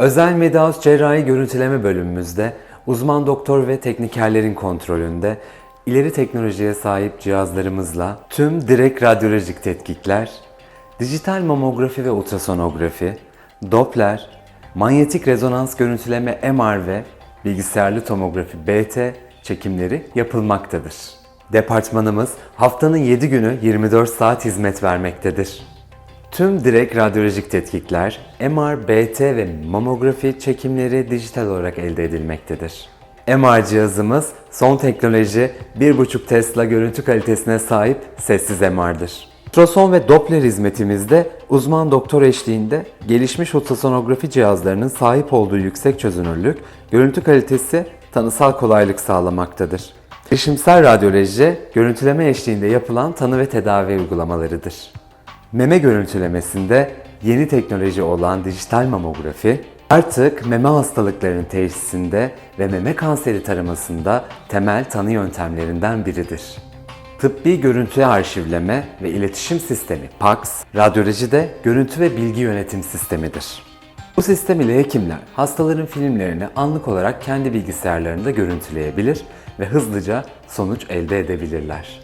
Özel Medaus Cerrahi Görüntüleme bölümümüzde uzman doktor ve teknikerlerin kontrolünde ileri teknolojiye sahip cihazlarımızla tüm direkt radyolojik tetkikler, dijital mamografi ve ultrasonografi, Doppler, manyetik rezonans görüntüleme MR ve bilgisayarlı tomografi BT çekimleri yapılmaktadır. Departmanımız haftanın 7 günü 24 saat hizmet vermektedir. Tüm direkt radyolojik tetkikler, MR, BT ve mamografi çekimleri dijital olarak elde edilmektedir. MR cihazımız son teknoloji 1.5 Tesla görüntü kalitesine sahip sessiz MR'dır. Ultrason ve Doppler hizmetimizde uzman doktor eşliğinde gelişmiş ultrasonografi cihazlarının sahip olduğu yüksek çözünürlük, görüntü kalitesi, tanısal kolaylık sağlamaktadır. Bilişimsel radyoloji, görüntüleme eşliğinde yapılan tanı ve tedavi uygulamalarıdır. Meme görüntülemesinde yeni teknoloji olan dijital mamografi artık meme hastalıklarının teşhisinde ve meme kanseri taramasında temel tanı yöntemlerinden biridir. Tıbbi görüntü arşivleme ve iletişim sistemi PACS, radyolojide görüntü ve bilgi yönetim sistemidir. Bu sistem ile hekimler hastaların filmlerini anlık olarak kendi bilgisayarlarında görüntüleyebilir ve hızlıca sonuç elde edebilirler.